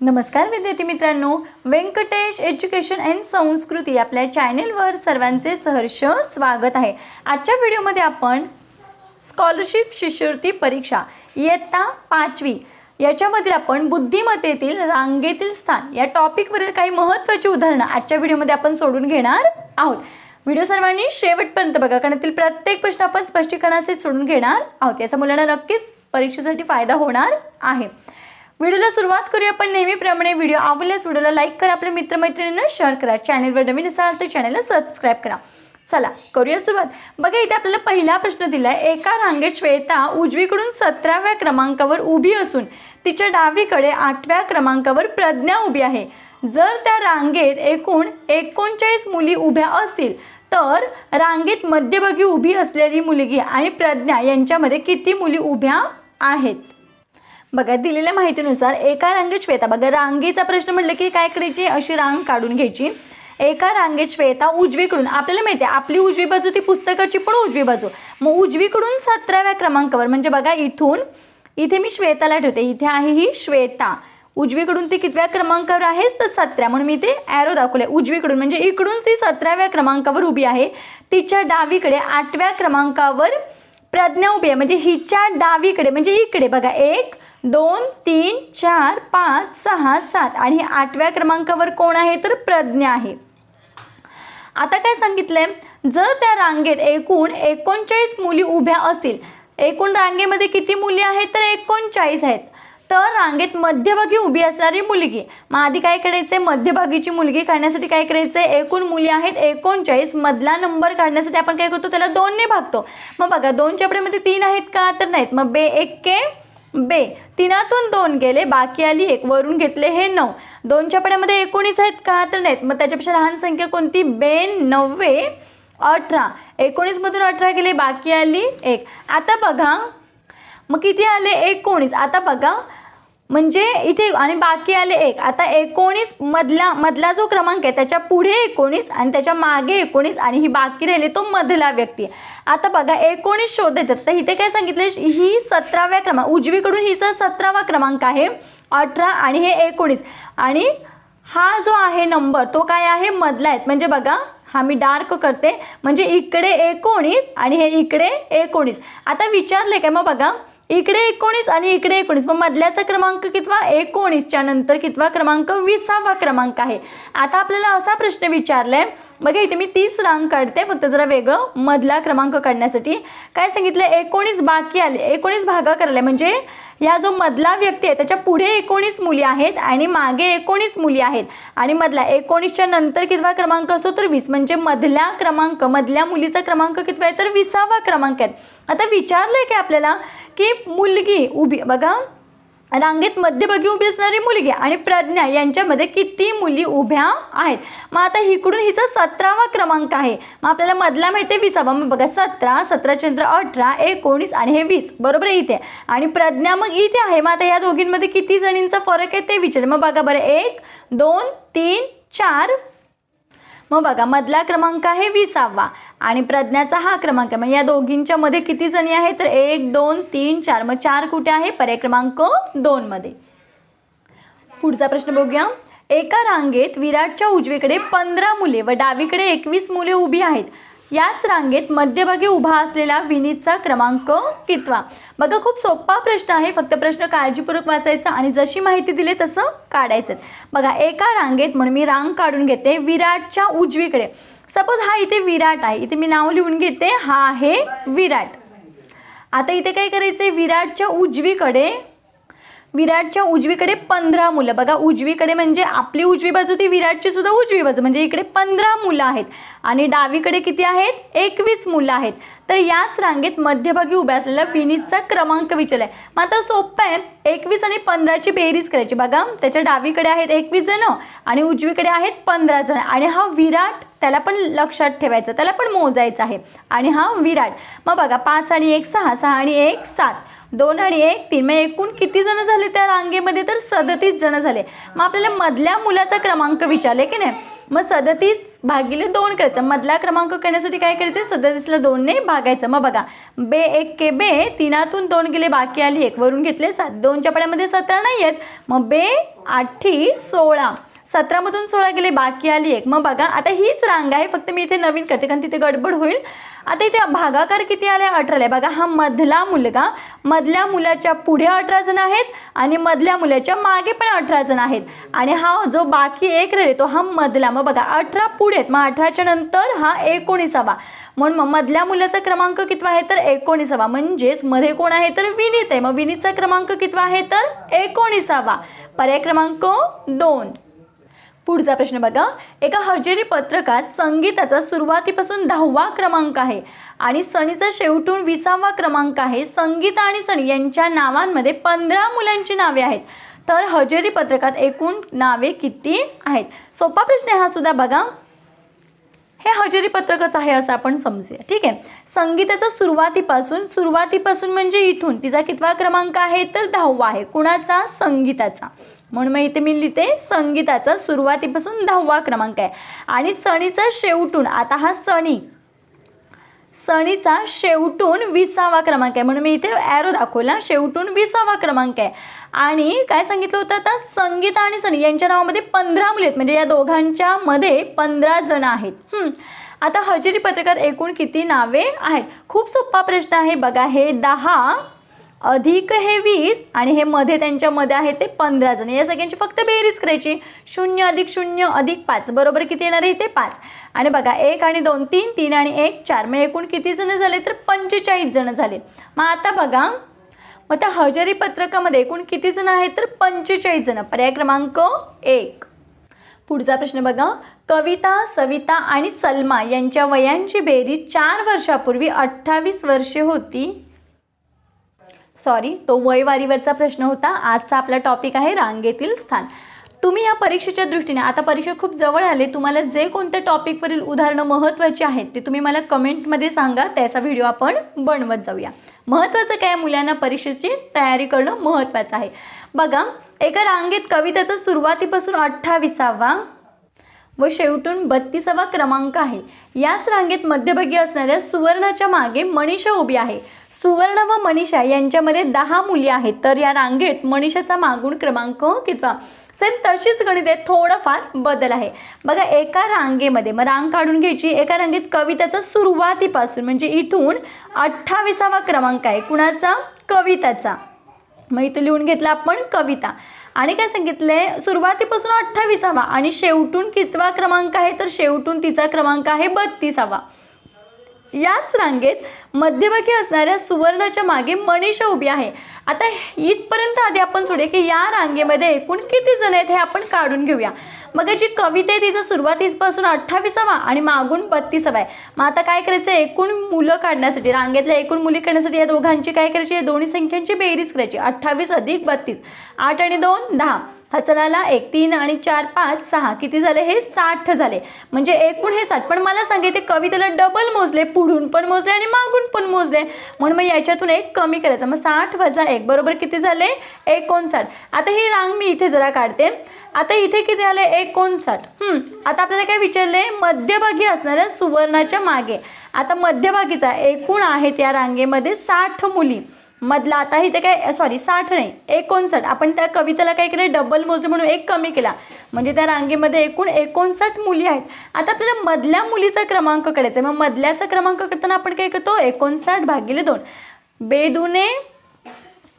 नमस्कार विद्यार्थी मित्रांनो. व्यंकटेश एज्युकेशन अँड संस्कृती आपल्या चॅनेलवर सर्वांचे सहर्ष स्वागत आहे. आजच्या व्हिडिओमध्ये आपण स्कॉलरशिप शिष्यवृत्ती परीक्षा इयत्ता पाचवी याच्यामध्ये आपण बुद्धिमत्तेतील रांगेतील स्थान या टॉपिकवरील काही महत्त्वाची उदाहरणं आजच्या व्हिडिओमध्ये आपण सोडून घेणार आहोत. व्हिडिओ सर्वांनी शेवटपर्यंत बघा कारण यातील प्रत्येक प्रश्न आपण स्पष्टीकरणाचे सोडून घेणार आहोत. याचा मुलांना नक्कीच परीक्षेसाठी फायदा होणार आहे. व्हिडिओला सुरुवात करूया. आपण नेहमीप्रमाणे व्हिडिओ आवडल्यास व्हिडिओला लाईक करा. आपल्या मित्रमैत्रिणींना शेअर करा. चॅनलवर नवीन असाल तर चॅनलला सबस्क्राईब करा. चला करूया सुरुवात. बघा इथे आपल्याला पहिला प्रश्न दिला आहे एका रांगेत श्वेता उजवीकडून सतराव्या क्रमांकावर उभी असून तिच्या डावीकडे आठव्या क्रमांकावर प्रज्ञा उभी आहे. जर त्या रांगेत एकूण एकोणचाळीस मुली उभ्या असतील तर रांगेत मध्यभागी उभी असलेली मुलगी आणि प्रज्ञा यांच्यामध्ये किती मुली उभ्या आहेत? बघा दिलेल्या माहितीनुसार एका रांगेत श्वेता बघा रांगेचा प्रश्न म्हटलं की काय करायची? अशी रांग काढून घ्यायची. एका रांगेत श्वेता उजवीकडून आपल्याला माहिती आहे आपली उजवी बाजू ती पुस्तकाची पण उजवी बाजू. मग उजवीकडून सतराव्या क्रमांकावर म्हणजे बघा इथून इथे मी श्वेताला ठेवते इथे आहे ही श्वेता. उजवीकडून ती कितव्या क्रमांकावर आहे? तर सतरा. म्हणून मी ते ॲरो दाखवले उजवीकडून. म्हणजे इकडून ती सतराव्या क्रमांकावर उभी आहे. तिच्या डावीकडे आठव्या क्रमांकावर प्रज्ञा उभी आहे. म्हणजे हिच्या डावीकडे म्हणजे इकडे. बघा एक दोन तीन चार पाच सहा सात. आणि आठव्या क्रमांकावर कोण आहे? तर प्रज्ञा आहे. आता काय सांगितलंय? जर त्या रांगेत एकूण एकोणचाळीस मुली उभ्या असतील एकूण रांगेमध्ये किती मुली आहेत? तर एकोणचाळीस आहेत. तर रांगेत मध्यभागी उभी असणारी मुलगी. मग आधी काय करायचंय? मध्यभागीची मुलगी काढण्यासाठी काय करायचंय? एकूण मुली आहेत एकोणचाळीस. मधला नंबर काढण्यासाठी आपण काय करतो? त्याला दोनने भागतो. मग बघा दोनच्या पडेमध्ये तीन आहेत का? तर नाहीत. मग बे एक्के बे तीनातून दोन गेले बाकी आली एक वरून घेतले हे नऊ. दोनच्या पड्यामध्ये एकोणीस आहेत का तर नाहीत. मग त्याच्यापेक्षा लहान संख्या कोणती? बे नव्वे अठरा. एकोणीसमधून अठरा गेले बाकी आली एक. आता बघा. मग किती आले? एकोणीस. आता बघा. म्हणजे इथे आणि बाकी आले एक. आता एकोणीस मधला मधला जो क्रमांक आहे त्याच्या पुढे एकोणीस आणि त्याच्यामागे एकोणीस आणि ही बाकी राहिली तो मधला व्यक्ती आता बघा एकोणीस शोधायचं तर इथे काय सांगितलं ही सतराव्या क्रमांक उजवीकडून हिचा सतरावा क्रमांक आहे अठरा आणि हे एकोणीस. आणि हा जो आहे नंबर तो काय आहे? मधला आहेत म्हणजे बघा हा मी डार्क करते. म्हणजे इकडे एकोणीस आणि हे इकडे एकोणीस. आता विचारले काय? मग बघा इकडे एकोणीस आणि इकडे एकोणीस. मग मधल्याचा क्रमांक कितवा? एकोणीसच्या नंतर कितवा क्रमांक? विसावा क्रमांक आहे. आता आपल्याला असा प्रश्न विचारलाय. बघा इथे मी तीस रांग काढते. फक्त जरा वेगळं मधला क्रमांक काढण्यासाठी. काय सांगितलं? एकोणीस बाकी आले. एकोणीस भागा करायला म्हणजे या जो मधला व्यक्ती आहे त्याच्या पुढे एकोणीस मुली आहेत आणि मागे एकोणीस मुली आहेत. आणि मधला एकोणीसच्या नंतर कितवा क्रमांक असतो तर वीस. म्हणजे मधल्या क्रमांक मधल्या मुलीचा क्रमांक कितवा आहे तर विसावा क्रमांक आहे. आता विचारलं आहे की आपल्याला की मुलगी उभी बघा रांगेत मध्यभागी उभी असणारी मुलगी आणि प्रज्ञा यांच्यामध्ये किती मुली उभ्या आहेत. मग आता इकडून हिचा सतरावा क्रमांक आहे. मग आपल्याला मधला माहिती आहे विसावा. मग बघा सतरा सतराच्या नंतर अठरा एकोणीस आणि हे वीस. बरोबर आहे इथे. आणि प्रज्ञा मग इथे आहे. मग आता या दोघींमध्ये किती जणींचा फरक आहे ते विचार. मग बघा बरं. एक दोन तीन चार मग बघा मधला क्रमांक आहे विसावा. आणि प्रज्ञाचा हा क्रमांक आहे. मग या दोघींच्या मध्ये किती जणी आहेत? तर एक दोन तीन चार. मग चार कुठे आहे? पर्याय क्रमांक दोन मध्ये. पुढचा प्रश्न बघूया. एका रांगेत विराटच्या उजवीकडे पंधरा मुले व डावीकडे एकवीस मुले उभी आहेत. याच रांगेत मध्यभागी उभा असलेला विनीतचा क्रमांक कितवा. बघा खूप सोपा प्रश्न आहे. फक्त प्रश्न काळजीपूर्वक वाचायचा आणि जशी माहिती दिली तसं काढायचं. बघा एका रांगेत म्हणून मी रांग काढून घेते विराटच्या उजवीकडे. सपोज हा इथे विराट आहे. इथे मी नाव लिहून घेते हा आहे विराट. आता इथे काय करायचं आहे विराटच्या उजवीकडे विराटच्या उजवीकडे पंधरा मुलं. बघा उजवीकडे म्हणजे आपली उजवी बाजू ती विराटची सुद्धा उजवी बाजू. म्हणजे इकडे पंधरा मुलं आहेत. आणि डावीकडे किती आहेत? एकवीस मुलं आहेत. तर याच रांगेत मध्यभागी उभ्या असलेला विनीतचा क्रमांक विचारलाय मग आता सोपं आहे. एकवीस आणि पंधराची बेरीज करायची. बघा त्याच्या डावीकडे आहेत एकवीस जण आणि उजवीकडे आहेत पंधरा जण. आणि हा विराट त्याला पण लक्षात ठेवायचं. त्याला पण मोजायचं आहे. आणि हा विराट. मग बघा पाच आणि एक सहा. सहा आणि एक सात. दोन आणि एक तीन. मग एकूण किती जण झाले त्या रांगेमध्ये? तर सदतीस जण झाले. मग आपल्याला मधल्या मुलाचा क्रमांक विचारले की नाही? मग सदतीस भागिले दोन करायचं. मधला क्रमांक करण्यासाठी काय करायचं? सदतीसला दोनने भागायचं. मग बघा बे एक के बे तीनातून दोन गेले बाकी आली एक. वरून घेतले सात. दोनच्या पाड्यामध्ये सतरा नाही आहेत मग बे आठी सोळा. सतरामधून सोळा गेले बाकी आली एक. मग बघा आता हीच रांग आहे. फक्त मी इथे नवीन करते कारण तिथे गडबड होईल. आता इथे भागाकार किती आले? अठराला बघा हा मधला मुलगा मधल्या मुलाच्या पुढे अठरा जण आहेत आणि मधल्या मुलाच्या मागे पण अठरा जण आहेत. आणि हा जो बाकी एक राहिले तो हा मधला. मग बघा अठरा पुढे आहेत. मग अठराच्या नंतर हा एकोणीसावा. म्हणून मग मधल्या मुलाचा क्रमांक कितवा आहे? तर एकोणीसावा. म्हणजेच मध्ये कोण आहे? तर विनीत आहे. मग विनीतचा क्रमांक कितवा आहे? तर एकोणीसावा. पर्याय क्रमांक दोन. पुढचा प्रश्न बघा. एका हजेरी पत्रकात संगीताचा सुरुवातीपासून दहावा क्रमांक आहे आणि सणीचा शेवटून विसावा क्रमांक आहे. संगीता आणि सणी यांच्या नावांमध्ये पंधरा मुलांची नावे आहेत. तर हजेरी पत्रकात एकूण नावे किती आहेत? सोपा प्रश्न हा सुद्धा बघा. हे हजेरी पत्रकच आहे असं आपण समजूया. ठीक आहे? संगीताचा सुरुवातीपासून सुरुवातीपासून म्हणजे इथून. तिचा कितवा क्रमांक आहे? तर दहावा आहे. कुणाचा? संगीताचा. म्हणून मग इथे मी लिहिते संगीताचा सुरुवातीपासून दहावा क्रमांक आहे. आणि सणीचा शेवटून आता हा सणी सणीचा शेवटून विसावा क्रमांक आहे. म्हणून मी इथे ॲरो दाखवला शेवटून विसावा क्रमांक आहे. आणि काय सांगितलं होतं आता? संगीता आणि सणी यांच्या नावामध्ये पंधरा मुली आहेत. म्हणजे या दोघांच्या मध्ये पंधरा जण आहेत. आता हजेरी पत्रकात एकूण किती नावे आहेत? खूप सोपा प्रश्न आहे. बघा हे दहा अधिक हे वीस आणि हे मध्ये त्यांच्यामध्ये आहे ते पंधरा जण. या सगळ्यांची फक्त बेरीज करायची. शून्य अधिक शून्य अधिक पाच. बरोबर किती येणार आहे ते पाच. आणि बघा एक आणि दोन तीन तीन आणि एक चार. मग एकूण किती जण झाले? तर पंचेचाळीस जण झाले. मग आता बघा मग त्या हजेरी पत्रकामध्ये एकूण किती जण आहेत? तर पंचेचाळीस जण. पर्याय क्रमांक एक. पुढचा प्रश्न बघा. कविता सविता आणि सलमा यांच्या वयांची बेरीज चार वर्षापूर्वी अठ्ठावीस वर्षे होती. सॉरी तो वयवारीवरचा प्रश्न होता. आजचा आपला टॉपिक आहे रांगेतील स्थान. तुम्ही या परीक्षेच्या दृष्टीने आता परीक्षा खूप जवळ आले तुम्हाला जे कोणत्या टॉपिकवरील उदाहरणं महत्त्वाची आहेत ते तुम्ही मला कमेंटमध्ये सांगा. त्याचा व्हिडिओ आपण बनवत जाऊया. महत्त्वाचं काय मुलांना परीक्षेची तयारी करणं महत्त्वाचं आहे. बघा एका रांगेत कवितेचा सुरुवातीपासून अठ्ठावीसावा व शेवटून बत्तीसावा क्रमांक आहे. याच रांगेत मध्यभागी असणाऱ्या सुवर्णाच्या मागे मनीषा उभी आहे. सुवर्ण व मनीषा यांच्यामध्ये दहा मुली आहेत. तर या रांगेत मनीषाचा मागून क्रमांक कितवा? सेम तशीच गणित आहे. थोडंफार बदल आहे. बघा एका रांगेमध्ये मग रांग काढून घ्यायची. एका रांगेत कविताचा सुरुवातीपासून म्हणजे इथून अठ्ठावीसावा क्रमांक आहे. कुणाचा? कविताचा. मग इथं लिहून घेतला आपण कविता. आणि काय सांगितलंय? सुरुवातीपासून अठ्ठावीसावा आणि शेवटून कितवा क्रमांक आहे? तर शेवटून तिचा क्रमांक आहे बत्तीसावा. याच रांगेत मध्यभागी असणाऱ्या सुवर्णाच्या मागे मनीषा उभी आहे. आता इथपर्यंत आधी आपण सोडे की या रांगेमध्ये एकूण किती जण आहेत हे आपण काढून घेऊया. मग जी कविता आहे तिचं सुरुवातीपासून अठ्ठावीसावा आणि मागून बत्तीसावा आहे. मग आता काय करायचं? एकूण मुलं काढण्यासाठी रांगेतल्या एकूण मुली काढण्यासाठी या दोघांची काय करायची? या दोन्ही संख्यांची बेरीज करायची. अठ्ठावीस अधिक बत्तीस आठ आणि दोन दहा. हचनाला एक तीन आणि चार पाच सहा किती झाले? हे साठ झाले. म्हणजे एकूण हे साठ. पण मला सांगे ते कवितेला डबल मोजले पुढून पण मोजले आणि मागून पण मोजले. म्हणून मग याच्यातून एक कमी करायचं. मग साठ वजा एक बरोबर किती झाले? एकोणसाठ. आता ही रांग मी इथे जरा काढते. आता इथे किती झाले एकोणसाठ. हं, आता आपल्याला काय विचारले? मध्यभागी असणाऱ्या सुवर्णाच्या मागे. आता मध्यभागीचा एकूण आहेत या रांगेमध्ये साठ मुली. मधला आता इथे काय सॉरी साठ नाही एकोणसाठ. आपण त्या कवितेला काय केलं डबल मोजले म्हणून एक कमी केला. म्हणजे त्या रांगेमध्ये एकूण एकोणसाठ मुली आहेत. आता आपल्याला मधल्या मुलीचा क्रमांक काढायचा आहे. मग मधल्याचा क्रमांक करताना आपण काय करतो एकोणसाठ भागिले दोन. बेदुने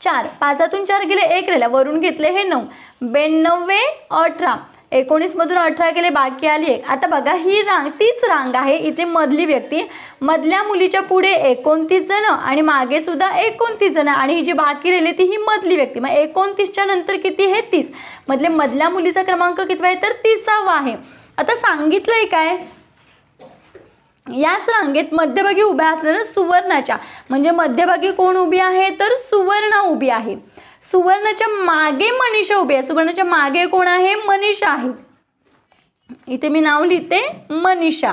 चार. पाचातून चार गेले एक राहिला. वरून घेतले हे नऊ. ब्याण्णवे अठरा. एकोणीसमधून अठरा गेले बाकी आली एक. आता बघा ही रांग तीच रांग आहे. इथे मधली व्यक्ती मधल्या मुलीच्या पुढे एकोणतीस जण आणि मागे सुद्धा एकोणतीस जण. आणि ही जी बाकी राहिली ती ही मधली व्यक्ती. मग एकोणतीसच्या नंतर किती हे तीस. मधले मधल्या मुलीचा क्रमांक कितवा आहे? तर तिसावा आहे. आता सांगितलंय काय? याच रांगेत मध्यभागी उभ्या असलेल्या सुवर्णाच्या. म्हणजे मध्यभागी कोण उभी आहे? तर सुवर्ण उभी आहे. सुवर्णाच्या मागे मनीषा उभी आहे. सुवर्णाच्या मागे कोण आहे? मनीषा आहे. इथे मी नाव लिहिते मनीषा.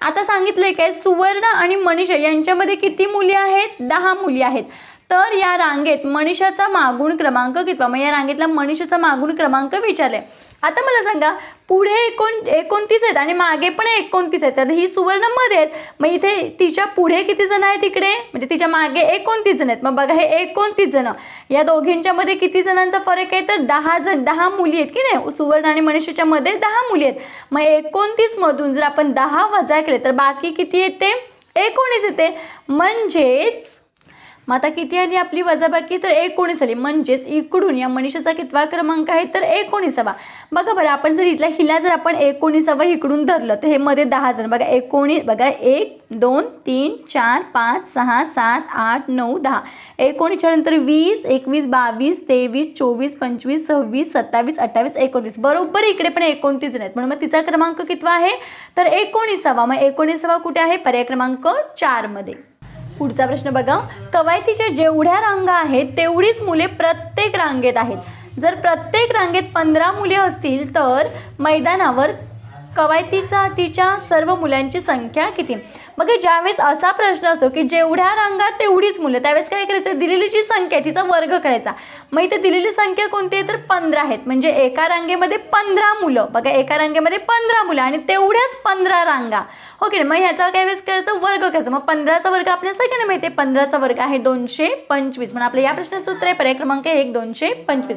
आता सांगितलंय काय? सुवर्ण आणि मनीषा यांच्यामध्ये किती मुली आहेत? दहा मुली आहेत. तर या रांगेत मनीषाचा मागून क्रमांक कितवा? मग या रांगेतला मनीषाचा मागून क्रमांक विचारले. आता मला सांगा पुढे एकोण एकोणतीस आहेत आणि मागे पण एकोणतीस आहेत. तर ही सुवर्णमध्ये आहेत. मग इथे तिच्या पुढे किती जण आहेत तिकडे म्हणजे तिच्यामागे एकोणतीस जण आहेत. मग बघा हे एकोणतीस जण. या दोघींच्या मध्ये किती जणांचा फरक आहे? तर दहा जण दहा मुली आहेत की नाही? सुवर्ण आणि मनीषाच्या मध्ये दहा मुली आहेत. मग एकोणतीसमधून जर आपण दहा वजा केले तर बाकी किती येते? एकोणीस येते. म्हणजेच मग आता किती आली आपली वजाबाकी? तर एकोणीस आली. म्हणजेच इकडून या मनीषाचा कितवा क्रमांक आहे? तर एकोणीसावा. बघा बरं आपण जर इथला हिला जर आपण एकोणीसावा इकडून धरलं तर हे मध्ये दहा जण. बघा एकोणीस बघा एक दोन तीन चार पाच सहा सात आठ नऊ दहा. एकोणीसच्या नंतर वीस एकवीस बावीस तेवीस चोवीस पंचवीस सव्वीस सत्तावीस अठ्ठावीस एकोणतीस. बरोबर इकडे पण एकोणतीस जण आहेत. म्हणून मग तिचा क्रमांक कितवा आहे? तर एकोणीसावा. मग एकोणीसावा कुठे आहे? पर्याय क्रमांक चारमध्ये पुढचा प्रश्न बघा. कवायतीच्या जेवढ्या रांगा आहेत तेवढीच मुले प्रत्येक रांगेत आहेत. जर प्रत्येक रांगेत पंधरा मुले असतील तर मैदानावर कवायतीसाठीच्या सर्व मुलांची संख्या किती? मग ज्यावेळेस असा प्रश्न असतो की जेवढ्या रांगा तेवढीच मुलं त्यावेळेस काय करायचं? दिलेली जी संख्या आहे तिचा वर्ग करायचा. मग इथे दिलेली संख्या कोणती आहे? तर पंधरा आहेत. म्हणजे एका रांगेमध्ये पंधरा मुलं. बघा एका रांगेमध्ये पंधरा मुलं आणि तेवढ्याच पंधरा रांगा. हो की मग ह्याचा काय वेळेस करायचं? वर्ग करायचा. मग पंधराचा वर्ग आपल्याला सगळ्यांना माहिती आहे. पंधराचा वर्ग आहे दोनशे पंचवीस. म्हणून आपल्या या प्रश्नाचं उत्तर आहे पर्याय क्रमांक एक दोनशे पंचवीस.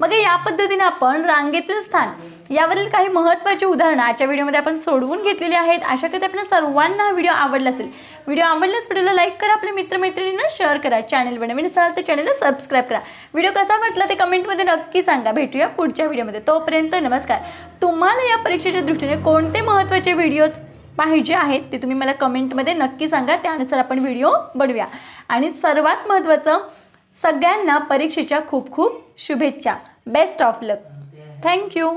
मग या पद्धतीने आपण रांगेतील स्थान यावरील काही महत्त्वाची उदाहरणं आजच्या व्हिडिओमध्ये आपण सोडवून घेतलेली आहेत. अशा करते आपल्या सर्वांना व्हिडिओ आवडला असेल. व्हिडिओ आवडल्यास व्हिडिओला लाईक करा आपल्या मित्रमैत्रिणींना शेअर करा. चॅनल नवीन असाल तर चॅनलला सबस्क्राईब करा. व्हिडिओ कसा वाटला ते कमेंटमध्ये नक्की सांगा. भेटूया पुढच्या व्हिडिओमध्ये तोपर्यंत नमस्कार. तुम्हाला या परीक्षेच्या दृष्टीने कोणते महत्त्वाचे व्हिडिओज पाहिजे आहेत ते तुम्ही मला कमेंटमध्ये नक्की सांगा. त्यानुसार आपण व्हिडिओ बनवूया. आणि सर्वात महत्त्वाचं सगळ्यांना परीक्षेच्या खूप खूप शुभेच्छा. Best of luck thank you